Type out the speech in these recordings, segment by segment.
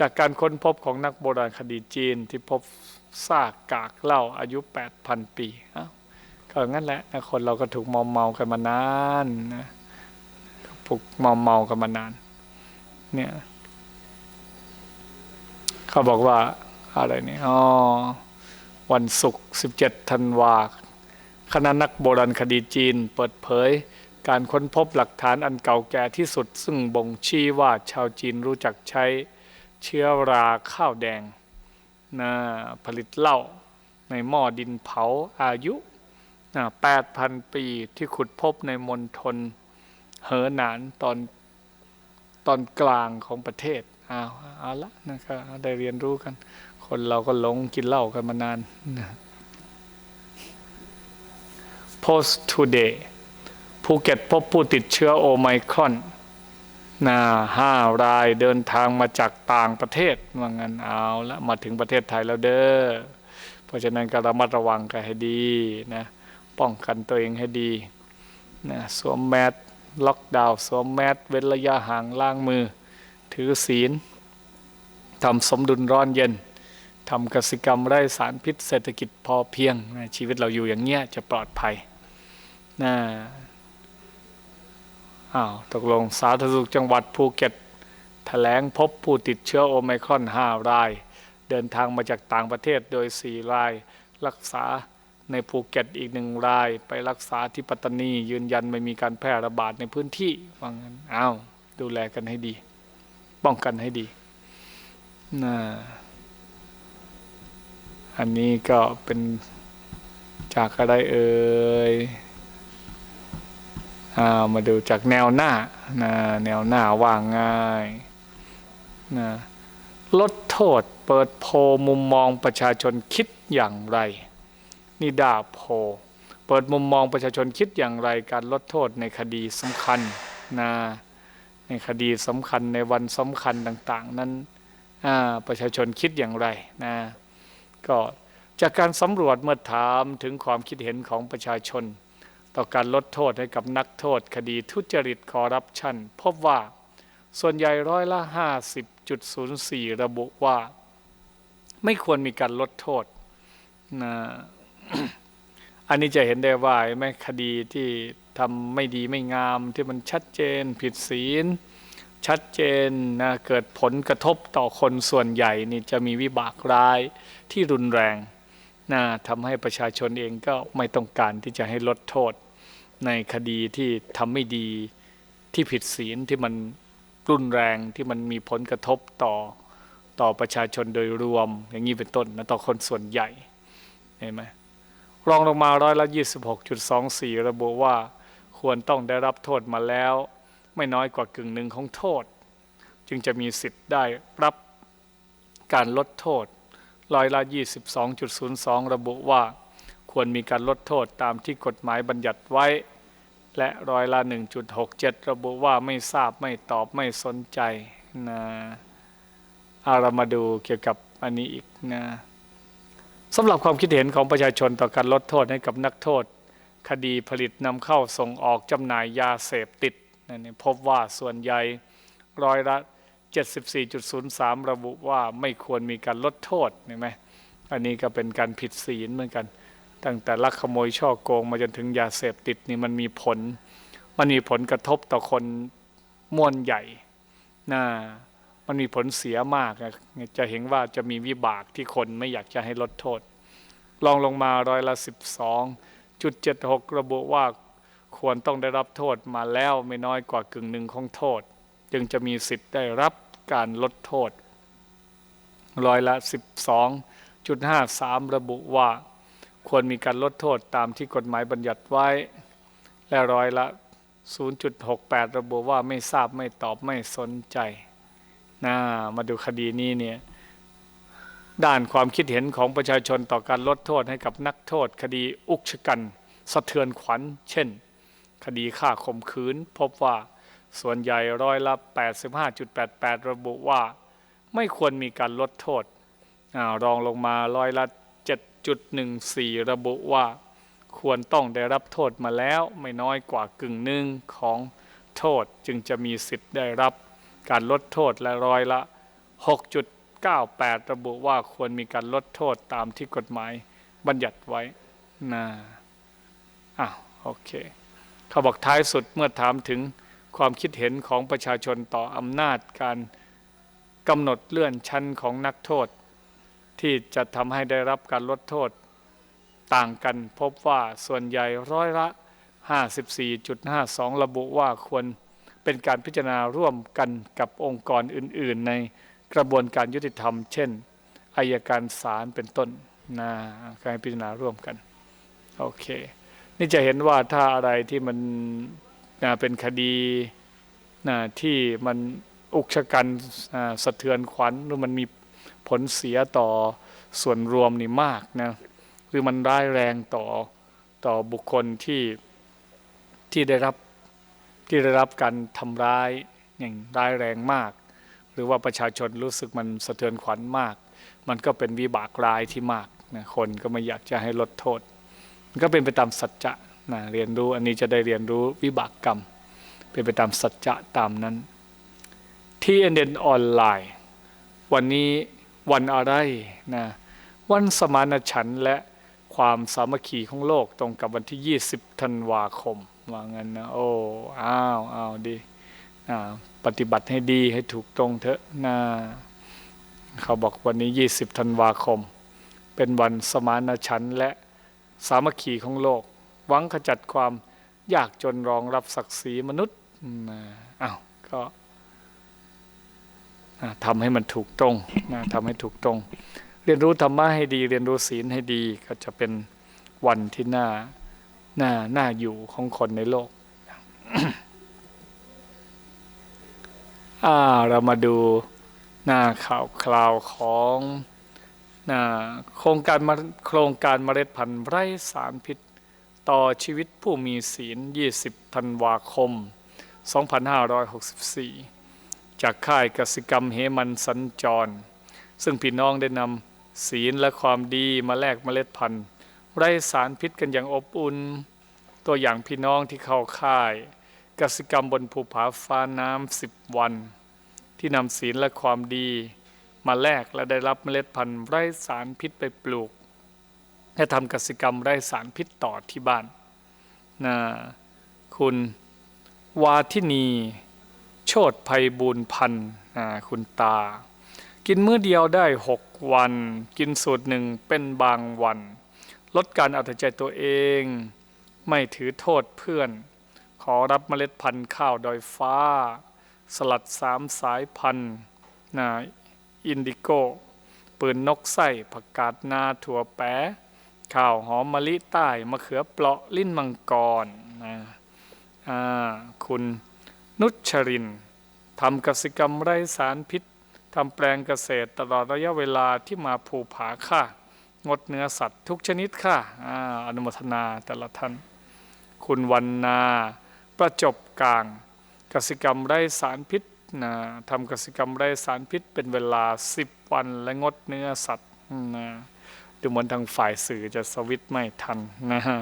จากการค้นพบของนักโบราณคดีจีนที่พบซากกากเหล้าอายุ 8,000 ปีอ้าก็งั้นแหละนะคนเราก็ถูกมอมเมากันมานานนะถูกมอมเมากันมานาน เนี่ยเขาบอกว่าอะไรนี่อ๋อวันศุกร์17ธันวาคณะนักโบราณคดีจีนเปิดเผยการค้นพบหลักฐานอันเก่าแก่ที่สุด ซึ่งบ่งชี้ว่าชาวจีนรู้จักใช้ เชื้อราข้าวแดงนะผลิตเหล้าในหม้อดินเผาอายุนะ8,000 ปีที่ขุดพบในมณฑลเหอหนานตอนตอนกลางของประเทศอ้าเอาละนะครับได้เรียนรู้กัน คนเราก็หลงกินเหล้ากันมานานนะ Post Today ภูเก็ตพบผู้ติดเชื้อโอไมครอน นาห้ารายเดินทางมาจากต่างประเทศว่างั้นเอาละมาถึงประเทศไทยแล้วเด้อเพราะฉะนั้นก็ระมัดระวังกันให้ดีนะป้องกันตัวเองให้ดีนะสวมแมสล็อกดาวน์สวมแมสเว้นระยะห่างล้างมือ ถือศีลทำสมดุลร้อนเย็นทำกสิกรรมไร้สารพิษเศรษฐกิจพอเพียงนะชีวิตเราอยู่อย่างเงี้ยจะปลอดภัยนะ อ้าวตกลงสาธารณสุขจังหวัดภูเก็ตแถลงพบผู้ติดเชื้อโอไมครอน 5 ราย เดินทางมาจากต่างประเทศโดย 4 ราย รักษาในภูเก็ตอีกหนึ่งราย ไปรักษาที่ปัตตานี ยืนยันไม่มีการแพร่ระบาดในพื้นที่ว่างั้นอ้าวดูแลกันให้ดี ป้องกันให้ดีนะอันนี้ก็เป็นจากอะไรเอ่ย มาดูจากแนวหน้านะแนวหน้าว่างง่ายนะลดโทษเปิดโพมุมมองประชาชนคิดอย่างไร นี่ดาโพเปิดมุมมองประชาชนคิดอย่างไร การลดโทษในคดีสำคัญนะในคดีสำคัญในวันสำคัญต่าง ๆ นั้นประชาชนคิดอย่างไรนะก็จากการสำรวจเมื่อถามถึงความคิดเห็นของประชาชน ต่อการลดโทษให้กับนักโทษคดีทุจริตคอร์รัปชันพบว่าส่วนใหญ่ร้อยละ 50.04 ระบุว่า ไม่ควรมีการลดโทษนะอันนี้จะเห็นได้ว่าไหมคดีที่ทำไม่ดีไม่งามที่มันชัดเจนผิดศีล ชัดเจนนะเกิดผลกระทบต่อคนส่วนใหญ่นี่จะมีวิบากร้ายที่รุนแรง นะทำให้ประชาชนเองก็ไม่ต้องการที่จะให้ลดโทษในคดีที่ทำไม่ดีที่ผิดศีลที่มันรุนแรงที่มันมีผลกระทบต่อต่อประชาชนโดยรวม อย่างนี้เป็นต้นนะต่อคนส่วนใหญ่เห็นไหมรองลงมาร้อยละ26.24 ระบุว่าควรต้องได้รับโทษมาแล้ว ไม่น้อยกว่ากึ่งหนึ่งของโทษ จึงจะมีสิทธิ์ได้รับการลดโทษ ร้อยละ 22.02 ระบุว่า ควรมีการลดโทษตามที่กฎหมายบัญญัติไว้ และร้อยละ 1.67 ระบุว่าไม่ทราบไม่ตอบไม่สนใจนะเอาเรามาดูเกี่ยวกับอันนี้อีกนะสำหรับความคิดเห็นของประชาชนต่อการลดโทษให้กับนักโทษ คดีผลิตนำเข้าส่งออกจำหน่ายยาเสพติดนี่พบว่าส่วนใหญ่ร้อยละ 74.03 ระบุว่าไม่ควรมีการลดโทษเห็นไหมอันนี้ก็เป็นการผิดศีลเหมือนกัน ตั้งแต่ลักขโมยช่อโกงมาจนถึงยาเสพติดนี่มันมีผล มันมีผลกระทบต่อคนม่วนใหญ่นะมันมีผลเสียมาก จะเห็นว่าจะมีวิบากที่คนไม่อยากจะให้ลดโทษ ลองลงมาร้อยละ 12.76 ระบุว่าควรต้องได้รับโทษมาแล้วไม่น้อยกว่ากึ่งหนึ่งของโทษ จึงจะมีสิทธิ์ได้รับการลดโทษ ร้อยละ 12.53 ระบุว่า ควรมีการลดโทษตามที่กฎหมายบัญญัติไว้ และร้อยละ 0.68 ระบุว่าไม่ทราบไม่ตอบไม่สนใจนะมาดูคดีนี้เนี่ยด้านความคิดเห็นของประชาชนต่อการลดโทษให้กับนักโทษ คดีอุกชะกัน สะเทือนขวัญ เช่น คดีฆ่าข่มขืน พบว่า ส่วนใหญ่ร้อยละ 85.88 ระบุว่า ไม่ควรมีการลดโทษอรองลงมาร้อยละ 7.14 ระบุว่า ควรต้องได้รับโทษมาแล้วไม่น้อยกว่ากึ่งหนึ่งของโทษจึงจะมีสิทธิ์ได้รับการลดโทษและร้อยละ 6.98 ระบุว่าควรมีการลดโทษตามที่กฎหมายบัญญัติไว้นะอ้าวโอเค เขาบอกท้ายสุดเมื่อถามถึง ความคิดเห็นของประชาชนต่ออำนาจการกำหนดเลื่อนชั้นของนักโทษ ที่จะทำให้ได้รับการลดโทษ ต่างกันพบว่าส่วนใหญ่ร้อยละ 54.52 ระบุว่าควรเป็นการพิจารณาร่วมกันกับองค์กรอื่น ๆ ในกระบวนการยุติธรรม เช่นอายการศาลเป็นต้นนะการพิจารณาร่วมกันโอเค นี่จะเห็นว่าถ้าอะไรที่มัน นะเป็นคดีนะที่มันอุกชะกันสะเทือนขวัญหรือมันมีผลเสียต่อส่วนรวมนี่มากนะหรือมันร้ายแรงต่อต่อบุคคลที่ที่ได้รับที่ได้รับการทำร้ายอย่างร้ายแรงมาก หรือว่าประชาชนรู้สึกมันสะเทือนขวัญมาก มันก็เป็นวิบากร้ายที่มากนะคนก็ไม่อยากจะให้ลดโทษ มันก็เป็นไปตามสัจจะ นะเรียนรู้อันนี้จะได้เรียนรู้วิบากกรรม เป็นไปตามสัจจะตามนั้น ที่เอ็นออนไลน์ วันนี้วันอะไรนะวันสมานฉันท์และความสามัคคีของโลกตรงกับวันที่ 20 ธันวาคมว่างั้นนะโอ้อ้าวอ้าวดีอ่าปฏิบัติให้ดีให้ถูกตรงเถอะนะเขาบอกวันนี้ 20 ธันวาคม เป็นวันสมานฉันท์และสามัคคีของโลก หวังขจัดความยากจนรองรับศักดิ์ศรีมนุษย์นะอ้าวก็ทำให้มันถูกตรงนะทำให้ถูกตรง เรียนรู้ธรรมะให้ดี เรียนรู้ศีลให้ดีก็จะเป็นวันที่น่าน่าน่าอยู่ของคนในโลกอ่าเรามาดูหน้าข่าวคราวของนะโครงการมาโครงการเมล็ดพันธุ์ไร้สารพิษ ต่อชีวิตผู้มีศีล 20 ธันวาคม 2564 จากค่ายกสิกรรมเหมันสัญจร ซึ่งพี่น้องได้นำศีลและความดีมาแลกเมล็ดพันธุ์ไร้สารพิษกันอย่างอบอุ่น ตัวอย่างพี่น้องที่เข้าค่าย กสิกรรมบนภูผาฟ้าน้ำสิบวัน ที่นำศีลและความดี มาแลกและได้รับเมล็ดพันธุ์ไร้สารพิษไปปลูก และทำกสิกรรมไร้สารพิษต่อที่บ้านนะคุณวาทินี โชดภัยบูรพันธ์นะคุณตา กินมื้อเดียวได้หกวัน กินสูตรหนึ่งเป็นบางวัน ลดการเอาแต่ใจตัวเอง ไม่ถือโทษเพื่อน ขอรับเมล็ดพันธุ์ข้าวดอยฟ้า สลัดสามสายพันธุ์นะอินดิโก้ ปืนนกไส้ผักกาดนาถั่วแปะ ข้าวหอมมะลิใต้มะเขือเปราะลิ้นมังกรนะคุณนุชรินทำกสิกรรมไร้สารพิษทำแปลงเกษตรตลอดระยะเวลาที่มาภูผาค่ะ งดเนื้อสัตว์ทุกชนิดค่ะอาอนุโมทนาแต่ละท่าน คุณวันนาประจบกลางกสิกรรมไร้สารพิษนะทำกสิกรรมไร้สารพิษเป็นเวลา 10 วันและงดเนื้อสัตว์นะ ดูเหมือนทางฝ่ายสื่อจะสวิตไม่ทันนะฮะ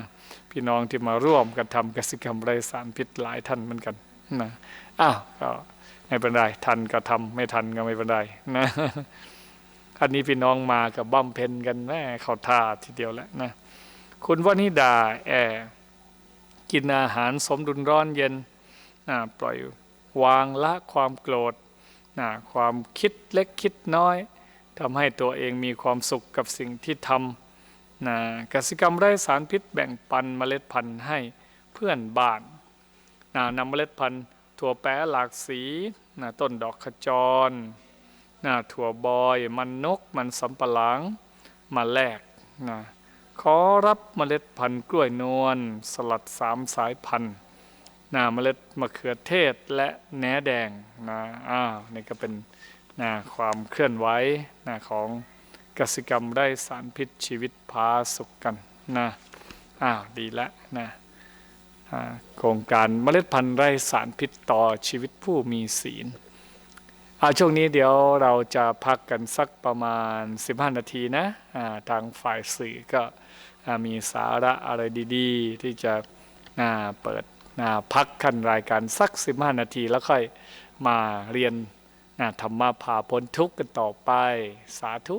พี่น้องที่มาร่วมกันทำกสิกรรมไรสารพิษหลายท่านเหมือนกันนะอ้าวก็ไม่เป็นไรทันก็ทำไม่ทันก็ไม่เป็นไรนะอันนี้พี่น้องมากับบั้มเพนกันแม่เข้าท่าทีเดียวแล้วนะคุณวนิดาแอร์กินอาหารสมดุลร้อนเย็นนะปล่อยวางละความโกรธนะความคิดเล็กคิดน้อย ทำให้ตัวเองมีความสุขกับสิ่งที่ทำนะกสิกรรมไร้สารพิษแบ่งปันเมล็ดพันธุ์ให้เพื่อนบ้านนะนำเมล็ดพันธุ์ถั่วแปะหลากสีนะต้นดอกขจรนะถั่วบอยมันนกมันสำปะหลังมาแลกนะขอรับเมล็ดพันธุ์กล้วยนวลสลัดสามสายพันธุ์นะเมล็ดมะเขือเทศและแหนแดงนะอ้าวนี่ก็เป็น นะความเคลื่อนไหวนะของกสิกรรมได้สารพิษชีวิตพาสุขกันนะอ้าวดีแล้วนะอ่าโครงการเมล็ดพันธุ์ไร้สารพิษต่อชีวิตผู้มีศีลอาช่วงนี้เดี๋ยวเราจะพักกันสักประมาณ 15 นาทีนะาทางฝ่ายสื่อก็มีสาระอะไรดีๆ ที่จะเปิดพักขั้นรายการสัก 15 นาทีแล้วค่อยมาเรียน ธรรมะพาพ้นทุกข์กันต่อไป สาธุ